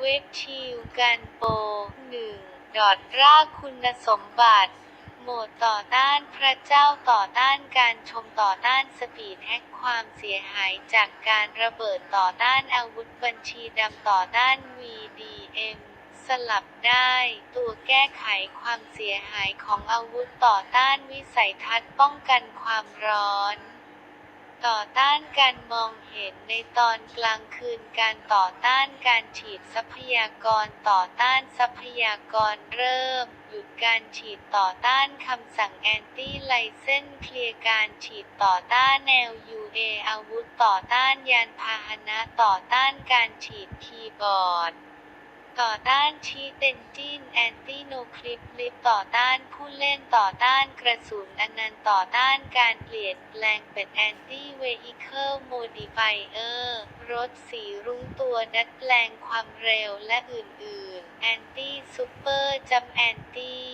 เวบชิลกันโปหนึ่งดอดรากคุณสมบัติ โหมดต่อต้านพระเจ้าต่อต้านการชมต่อต้านสปีดแฮกความเสียหายจากการระเบิดต่อต้านอาวุธบัญชีดำต่อต้าน VDM สลับได้ ตัวแก้ไขความเสียหายของอาวุธต่อต้านวิสัยทัศน์ป้องกันความร้อน ต่อต้านการมองเห็นในตอนกลางคืนการต่อต้านการฉีดทรัพยากรต่อต้านทรัพยากรเริ่ม หยุดการฉีดต่อต้านคำสั่งแอนตี้ไลเซนเคลียร์การฉีดต่อต้านแนว UA อาวุธต่อต้านยานพาหนะต่อต้านการฉีดคีย์บอร์ด ต่อต้านชีเตนจินแอนตี้โนคลิปลิปต่อต้านผู้เล่นต่อต้านกระสุนอนันต์ต่อต้านการเปลี่ยนแปลงเป็นแอนตี้เวฮิเคิลโมดิฟายเออร์รถสีรุ้งตัวดัดแปลงความเร็วและอื่นๆแอนตี้ซูเปอร์จัมแอนตี้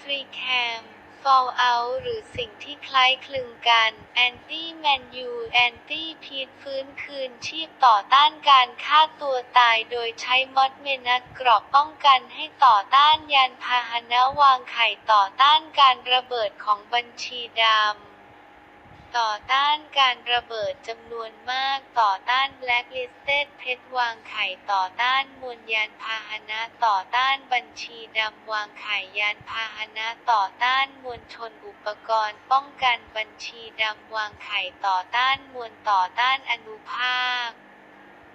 ฟรีแคม Fallout หรือสิ่งที่คล้ายคลึงกัน Anti Man U Anti พีดฟื้นคืนชีพต่อต้านการฆ่าตัวตายโดยใช้มอดเมนัสกรอบป้องกันให้ต่อต้านยานพาหนะวางไข่ต่อต้านการระเบิดของบัญชีดำ ต่อต้านการระเบิดจำนวนมาก ต่อต้าน Blacklisted เพชรวางไข่ต่อต้านมวลยานพาหนะต่อต้านบัญชีดำวางไข่ยานพาหนะต่อต้านมวลชนอุปกรณ์ป้องกันบัญชีดำวางไข่ต่อต้านมวลต่อต้านอนุภาค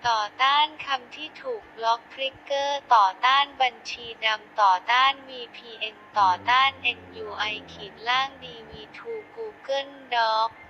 ต่อต้านคำที่ถูกบล็อกทริกเกอร์ ต่อต้านบัญชีดำต่อต้าน VPN ต่อต้าน NUI ขีดล่าง DV2 Google Docs